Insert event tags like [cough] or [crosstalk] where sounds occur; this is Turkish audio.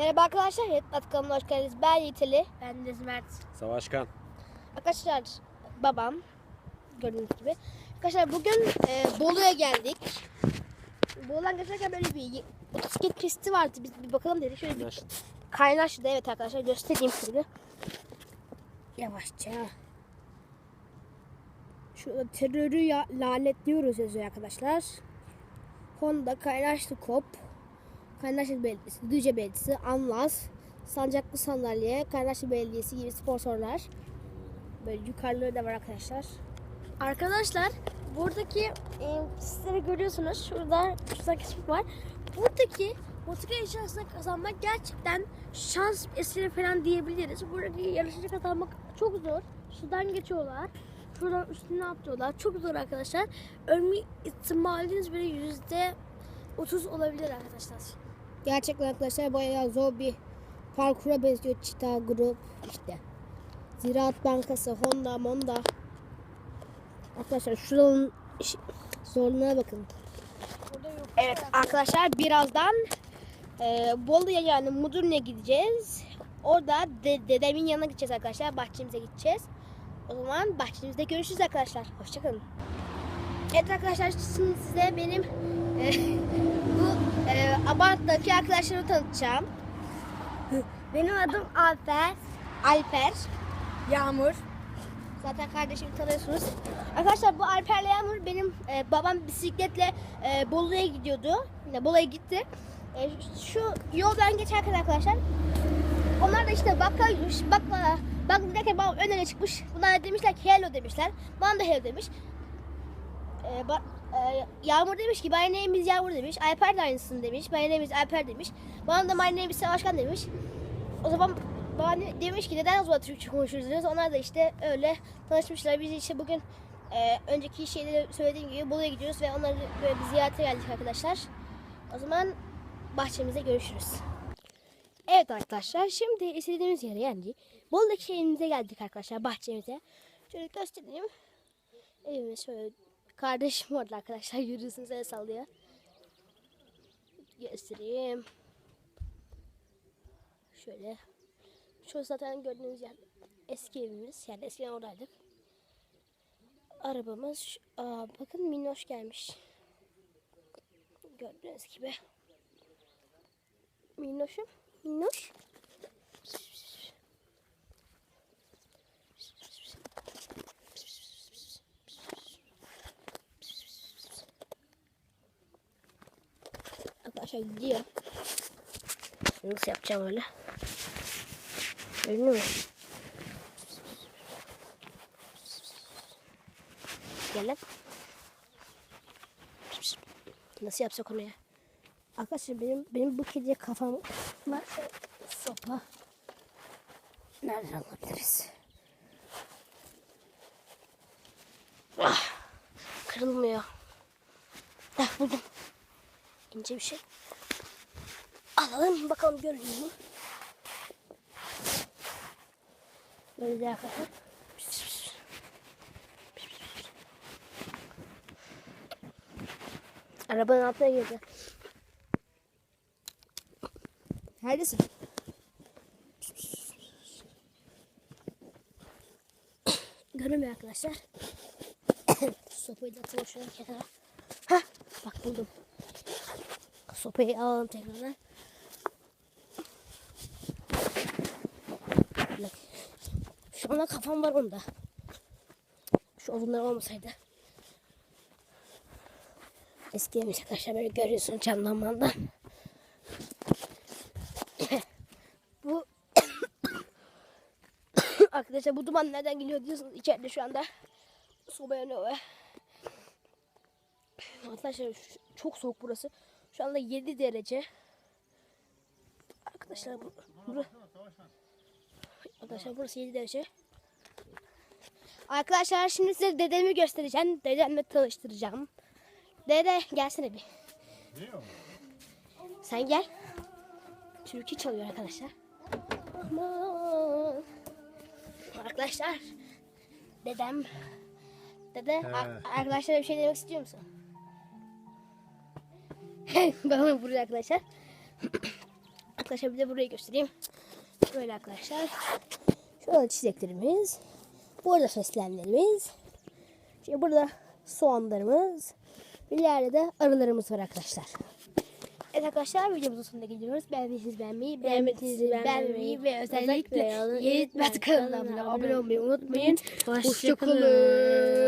Merhaba arkadaşlar, Yetmat kanalına hoş geldiniz. Ben Yiğiteli. Ben de Mert. Savaşkan. Arkadaşlar, babam. Gördüğünüz gibi. Arkadaşlar bugün e, Bolu'ya geldik. Bolu'dan geçerken böyle bir motosiklet pisti vardı. Biz bir bakalım dedik. Şöyle bir Kaynaşlı. kaynaştı. Evet arkadaşlar göstereyim size. Yavaşça. Şurada terörü ya, lanetliyoruz yazıyor arkadaşlar. Honda, Kaynaşlı Kop, Kaynaşlı Belediyesi, Düzce Belediyesi, Anlas, Sancaklı Sandalye, Kaynaşlı Belediyesi gibi sponsorlar. Böyle yukarıları da var arkadaşlar. Arkadaşlar buradaki e, sizleri görüyorsunuz. Şurada şurada kısmı var. Buradaki motosiklet yarışına kazanmak gerçekten şans eseri falan diyebiliriz. Buradaki yarışını kazanmak çok zor. Şuradan geçiyorlar. Şuradan üstüne atlıyorlar. Çok zor arkadaşlar. Ölme ihtimaliniz böyle yüzde 30 olabilir arkadaşlar. Gerçekten arkadaşlar bayağı zor bir parkura benziyor. Çita grup işte. Ziraat Bankası, Honda, Monda. Arkadaşlar şuranın zorluğuna bakın. Evet arkadaşlar birazdan e, Bolu'ya yani Mudurnu'ya gideceğiz. Orada de- dedemin yanına gideceğiz arkadaşlar. Bahçemize gideceğiz. O zaman bahçemizde görüşürüz arkadaşlar. Hoşçakalın. Evet arkadaşlar şimdi size benim e, [laughs] Abart'taki arkadaşlarımı tanıtacağım. Benim adım Alper. Alper. Yağmur. Zaten kardeşimi tanıyorsunuz. Arkadaşlar bu Alper'le Yağmur benim e, babam bisikletle e, Bolu'ya gidiyordu. Yine Bolu'ya gitti. E, şu yoldan geçerken arkadaşlar onlar da işte bakkal yürümüş. Bakkala bak giderken babam ön öne çıkmış. Bunlar demişler ki hello demişler. Bana da hello demiş. E, ba- e, Yağmur demiş ki my name is Yağmur demiş. Alper de aynısını demiş. My name is Alper demiş. Bana da my name is Savaşkan demiş. O zaman bana demiş ki neden o zaman Türkçe konuşuyoruz? Onlar da işte öyle tanışmışlar. Biz işte bugün e, önceki şeyleri söylediğim gibi Bolu'ya gidiyoruz ve onları böyle bir ziyarete geldik arkadaşlar. O zaman bahçemize görüşürüz. Evet arkadaşlar şimdi istediğimiz yere yani Bolu'daki şeyimize geldik arkadaşlar bahçemize. Şöyle göstereyim. Evimiz şöyle kardeşim orada arkadaşlar [laughs] yürüyorsunuz el sallıyor. Göstereyim. Şöyle. Şu zaten gördüğünüz yer eski evimiz. Yani eskiden oradaydık. Arabamız. Aa, bakın minnoş gelmiş. Gördüğünüz gibi. Minnoşum. Minnoş. Arkadaşlar gidiyor. Nasıl yapacağım öyle? Görünüyor mu? Gel lan. Nasıl yapsak onu ya? Arkadaşlar benim benim bu kediye kafam var. Sopa. Nereden alabiliriz? Ah, kırılmıyor. Ah buldum. İnce bir şey. Alalım bakalım görünüyor mu? Böyle arkadaşlar. Arabanın altına girdi. Neredesin? Görünmüyor arkadaşlar. [coughs] Sopayı da şöyle kenara. Hah, bak buldum. Sopayı alalım tekrardan. Bak. Şu anda kafam var onda. Şu odunlar olmasaydı. Eski yemiş arkadaşlar böyle görüyorsun camdan [coughs] bu [coughs] arkadaşlar bu duman nereden geliyor diyorsunuz içeride şu anda soba yanıyor arkadaşlar çok soğuk burası. Şu anda 7 derece. Arkadaşlar bu, bura- Arkadaşlar burası 7 derece. Arkadaşlar şimdi size dedemi göstereceğim. Dedemle tanıştıracağım. Dede gelsene bir. Sen gel. Türkü çalıyor arkadaşlar. Aman. Arkadaşlar. Dedem. Dede ar- arkadaşlara bir şey demek istiyor musun? [laughs] onu buraya arkadaşlar. [clears throat] Arkadaşlar bir de burayı göstereyim. Böyle arkadaşlar. Şurada çiçeklerimiz. Burada fesleğenlerimiz. Şimdi burada soğanlarımız. İleride de arılarımız var arkadaşlar. Evet arkadaşlar videomuzun sonuna geliyoruz. Beğendiyseniz beğenmeyi, beğenmediyseniz beğenmeyi ve özellikle Yeğit Mert kanalına abone olmayı unutmayın. Hoşçakalın.